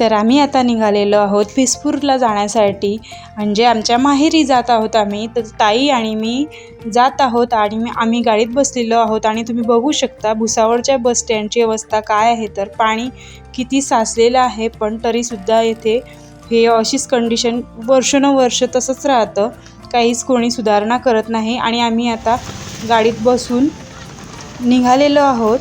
तर आम्ही आता निघालेलो आहोत फिसपूरला जाण्यासाठी. म्हणजे आमच्या माहेरी जात आहोत आम्ही. तर ताई आणि मी जात आहोत आणि मी आम्ही गाडीत बसलेलो आहोत. आणि तुम्ही बघू शकता भुसावळच्या बस स्टँडची अवस्था काय आहे. तर पाणी किती साचलेलं आहे पण तरीसुद्धा येथे हे अशीच कंडिशन वर्षानुवर्ष तसंच राहतं. काहीच कोणी सुधारणा करत नाही. आणि आम्ही आता गाडीत बसून निघालेलो आहोत.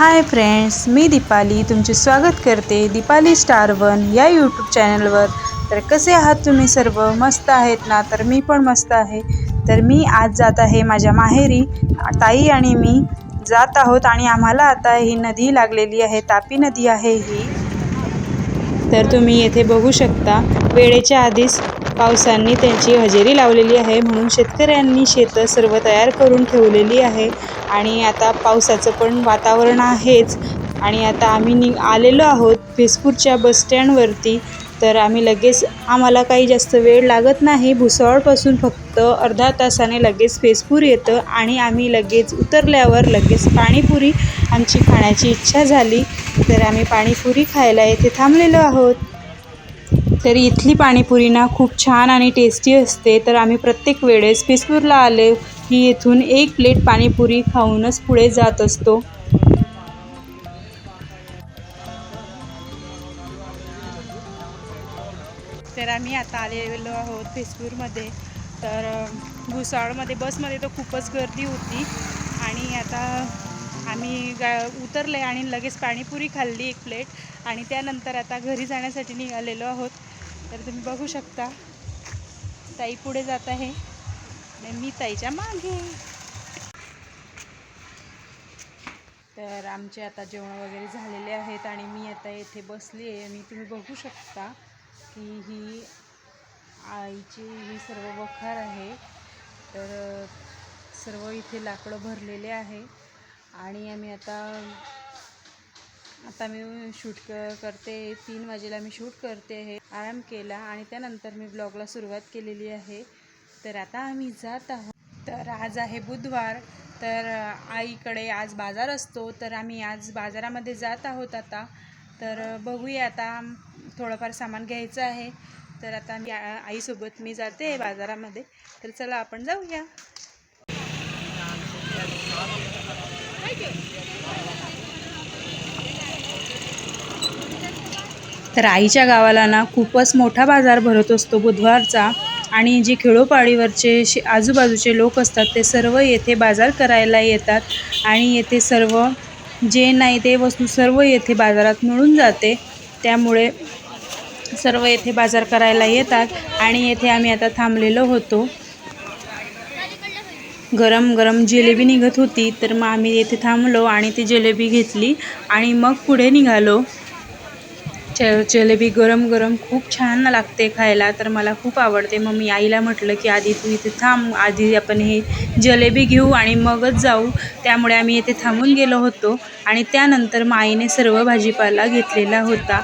हाय फ्रेंड्स मी दीपाली. तुमचे स्वागत करते दीपाली स्टार वन या यूट्यूब चॅनलवर तर कसे आहात तुम्ही सर्व? मस्त आहेत ना? तर मी पण मस्त आहे. तर मी आज जात आहे माझ्या माहेरी. ताई आणि मी जात आहोत आणि आम्हाला आता ही नदी लागलेली आहे. तापी नदी आहे ही. तर तुम्ही येथे बघू शकता. वेळेच्या आधीच पावसांनी त्यांची हजेरी लावलेली आहे म्हणून शेतकऱ्यांनी शेतं सर्व तयार करून ठेवलेली आहे. आणि आता पावसाचं पण वातावरण आहेच. आणि आता आम्ही नि आलेलो आहोत फेसपूरच्या बसस्टँडवरती तर आम्ही लगेच आम्हाला काही जास्त वेळ लागत नाही. भुसावळपासून फक्त अर्धा तासाने लगेच फेसपूर येतं आणि आम्ही लगेच उतरल्यावर लगेच पाणीपुरी आमची खाण्याची इच्छा झाली. तर आम्ही पाणीपुरी खायला येथे थांबलेलो आहोत. तर इथली पाणीपुरी ना खूप छान आणि टेस्टी असते. तर आम्ही प्रत्येक वेळेस पिसपूरला आले की इथून एक प्लेट पाणीपुरी खाऊनच पुढे जात असतो. तर आम्ही आता आलेलो आहोत फेसपूरमध्ये तर भुसावळमध्ये बसमध्ये तर खूपच गर्दी होती. आणि आता आम्ही गा उतरले आणि लगेच पाणीपुरी खाल्ली एक प्लेट आणि त्यानंतर आता घरी जाण्यासाठी निघालेलो आहोत. तर तुम्ही बघू शकता. ताई पुढे जात आहे आणि मी ताईच्या मागे. तर आमचे आता जेवण वगैरे झालेले आहेत आणि मी आता येथे बसली आहे आणि तुम्ही बघू शकता की ही आईची ही सर्व वखार आहे. तर सर्व इथे लाकडं भरलेले आहे. आणि आम्ही आता आता मी शूट क करते तीन वाजेला मी शूट करते आहे आराम केला आणि त्यानंतर मी ब्लॉगला सुरुवात केलेली आहे. तर आता आम्ही जात आहोत. तर आज आहे बुधवार. तर आईकडे आज बाजार असतो. तर आम्ही आज बाजारामध्ये जात आहोत आता. तर बघूया आता थोडंफार सामान घ्यायचं आहे. तर आता मी आईसोबत मी जाते बाजारामध्ये. तर चला आपण जाऊया. तर आईच्या गावाला ना खूपच मोठा बाजार भरत असतो बुधवारचा. आणि जे खेडोपाडीवरचे शे आजूबाजूचे लोक असतात ते सर्व येथे बाजार करायला येतात. आणि येथे सर्व जे नाही ते वस्तू सर्व येथे बाजारात मिळून जाते. त्यामुळे सर्व येथे बाजार करायला येतात. आणि येथे आम्ही आता थांबलेलो होतो. गरम गरम जिलेबी निघत होती तर मग आम्ही येथे थांबलो आणि ती जिलेबी घेतली. आणि मग पुढे निघालो. च जलेबी गरम गरम खूप छान लागते खायला तर मला खूप आवडते. मग मी आईला म्हटलं की आधी तू इथे थांब आधी आपण हे जलेबी घेऊ आणि मगच जाऊ. त्यामुळे आम्ही इथे थांबून गेलो होतो आणि त्यानंतर मग आईने सर्व भाजीपाला घेतलेला होता.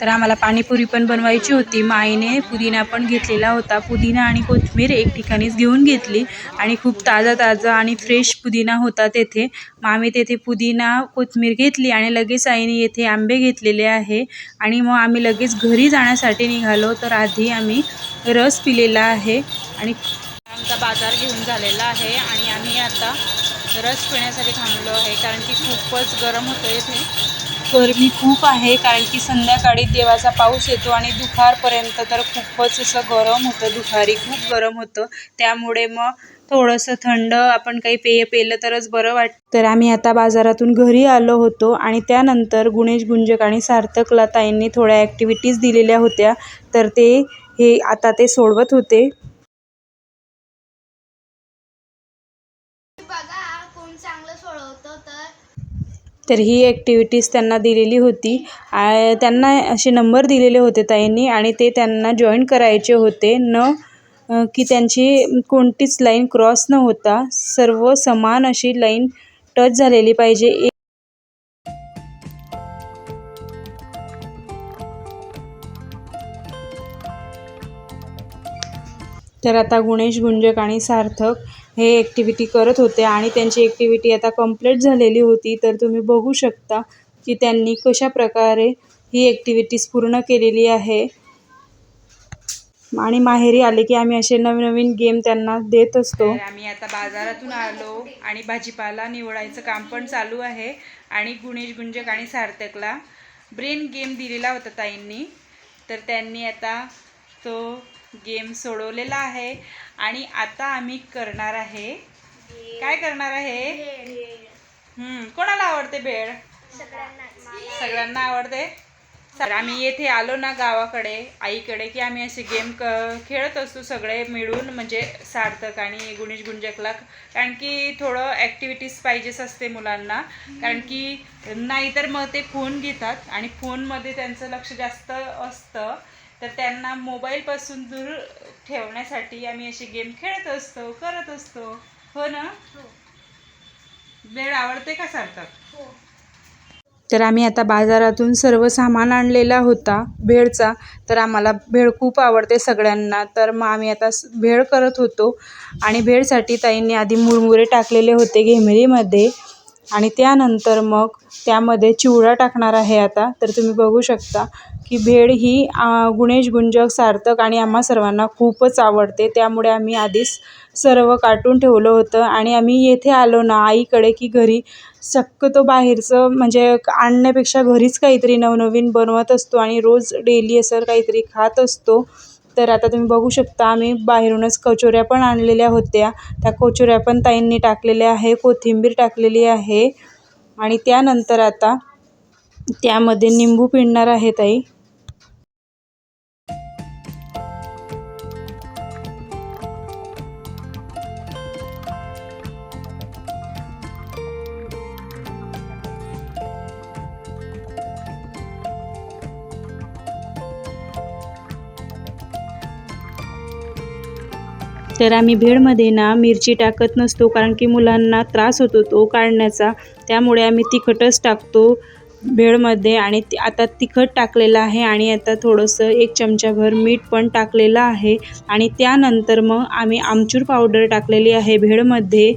तर आम्हाला पाणीपुरी पण बनवायची होती. माईने पुदिना पण घेतलेला होता. पुदिना आणि कोथमीर एक ठिकाणीच घेऊन घेतली आणि खूप ताजा ताजा आणि फ्रेश पुदिना होता तेथे. मग आम्ही तेथे पुदिना कोथमीर घेतली आणि लगेच आईने येथे आंबे घेतलेले आहे. आणि मग आम्ही लगेच घरी जाण्यासाठी निघालो. तर आधी आम्ही रस पिलेला आहे आणि आमचा बाजार घेऊन झालेला आहे आणि आम्ही आता रस पिण्यासाठी थांबलो आहे कारण की खूपच गरम होतं इथे गरमी खूप आहे कारण की संध्याकाळी देवाचा पाऊस येतो आणि दुपारपर्यंत तर खूपच असं गरम होतं. दुपारी खूप गरम होतं. त्यामुळे मग थोडंसं थंड आपण काही पेय पेलं तरच बरं वाटतं. तर आम्ही आता बाजारातून घरी आलो होतो आणि त्यानंतर गुणेश गुंजक आणि सार्थकला ताईंनी थोड्या ॲक्टिव्हिटीज दिलेल्या होत्या. तर ते हे आता ते सोडवत होते बघा कोण चांगलं सोडवतं तर तर ही ॲक्टिव्हिटीज त्यांना दिलेली होती. त्यांना असे नंबर दिलेले होते ताईंनी आणि ते त्यांना जॉईन करायचे होते. न की त्यांची कोणतीच लाईन क्रॉस न होता सर्व समान अशी लाईन टच झालेली पाहिजे. तर आता गुणेश गुंजक आणि सार्थक हे ॲक्टिव्हिटी करत होते आणि त्यांची ॲक्टिव्हिटी आता कंप्लीट झालेली होती. तर तुम्ही बघू शकता की त्यांनी कशा प्रकारे ही ॲक्टिव्हिटीज पूर्ण केलेली आहे. आणि माहेरी आले की आम्ही असे नवीन नवीन गेम त्यांना देत असतो. आम्ही आता बाजारातून आलो आणि भाजीपाला निवडायचं काम पण चालू आहे. आणि गुणेश गुंजक आणि सार्थकला ब्रेन गेम दिलेला होता ताईंनी. तर त्यांनी आता तो गेम सोडवलेला आहे. आणि आता आम्ही करणार आहे. काय करणार आहे? हम्म, कोणाला आवडते भेळ? सगळ्यांना आवडते. आम्ही येथे आलो ना गावाकडे आईकडे की आम्ही असे गेम क खेळत असतो सगळे मिळून म्हणजे सार्थक आणि गुणेश गुंजकला कारण की थोडं ॲक्टिव्हिटीज पाहिजेच असते मुलांना. कारण की नाहीतर मग ते फोन घेतात आणि फोनमध्ये त्यांचं लक्ष जास्त असतं. तर त्यांना मोबाईलपासून दूर ठेवण्यासाठी आम्ही असे गेम खेळत असतो करत असतो. हो ना? वेळ आवडते का सार्थक? तर आम्ही आता बाजारातून सर्व सामान आणलेला होता भेळचा. तर आम्हाला भेळ खूप आवडते सगळ्यांना. तर मग आम्ही आता भेळ करत होतो. आणि भेळसाठी ताईंनी आधी मुरमुरे टाकलेले होते घेमेरीमध्ये. आणि त्यानंतर मग त्यामध्ये चिवडा टाकणार आहे आता. तर तुम्ही बघू शकता की भेळ ही गुणेश गुंजक सार्थक आणि आम्हा सर्वांना खूपच आवडते. त्यामुळे आम्ही आधीच सर्व काटून ठेवलं होतं आणि आम्ही येथे आलो ना आईकडे की घरी शक्यतो बाहेरचं म्हणजे आणण्यापेक्षा घरीच काहीतरी नवनवीन बनवत असतो आणि रोज डेली असं काहीतरी खात असतो. तर आता तुम्ही बघू शकता आम्ही बाहेरूनच कचोऱ्या पण आणलेल्या होत्या. त्या कचोऱ्या पण ताईंनी टाकलेल्या आहे कोथिंबीर टाकलेली आहे. आणि त्यानंतर आता त्यामध्ये निंबू पिळणार आहे ताई. तर आम्ही भेळमध्ये ना मिरची टाकत नसतो कारण की मुलांना त्रास होतो तो काढण्याचा. त्यामुळे आम्ही तिखटच टाकतो भेळमध्ये आणि ती- आता तिखट टाकलेलं आहे आणि आता थोडंसं एक चमचाभर मीठ पण टाकलेलं आहे. आणि त्यानंतर मग आम्ही आमचूर पावडर टाकलेली आहे भेळमध्ये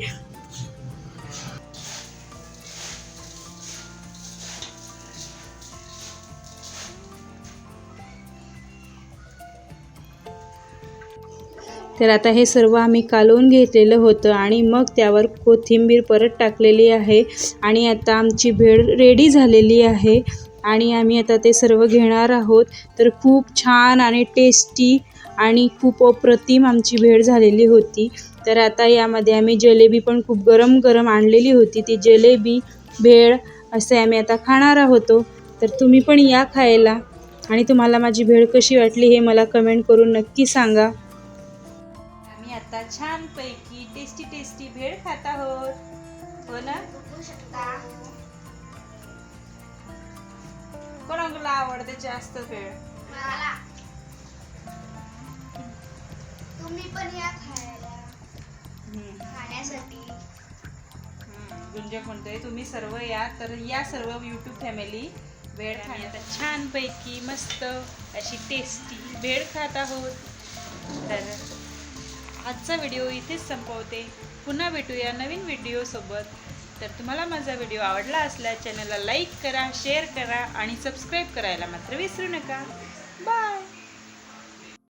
तर आता हे सर्व आम्ही कालवून घेतलेलं होतं आणि मग त्यावर कोथिंबीर परत टाकलेली आहे. आणि आता आमची भेळ रेडी झालेली आहे. आणि आम्ही आता ते सर्व घेणार आहोत. तर खूप छान आणि टेस्टी आणि खूप अप्रतिम आमची भेळ झालेली होती. तर आता यामध्ये आम्ही जलेबी पण खूप गरम गरम आणलेली होती. ती जलेबी भेळ असे आम्ही आता खाणार आहोत. तर तुम्ही पण या खायला. आणि तुम्हाला माझी भेळ कशी वाटली हे मला कमेंट करून नक्की सांगा. आता छान पैकी टेस्टी टेस्टी भेळ खात आहोत. हो ना? कोणाला आवडते जास्त भेळ? मला. तुम्ही पण या खायला. खाण्यासाठी. म्हणतोय तुम्ही सर्व या. तर या सर्व यूट्यूब फॅमिली भेळ खाण्याचा छानपैकी मस्त अशी टेस्टी भेळ खात आहोत. तर आजचा व्हिडिओ इथेच संपवते. पुन्हा भेटूया नवीन व्हिडिओसोबत तर तुम्हाला माझा व्हिडिओ आवडला असल्यास चॅनलला लाईक करा शेअर करा आणि सबस्क्राईब करायला मात्र विसरू नका. बाय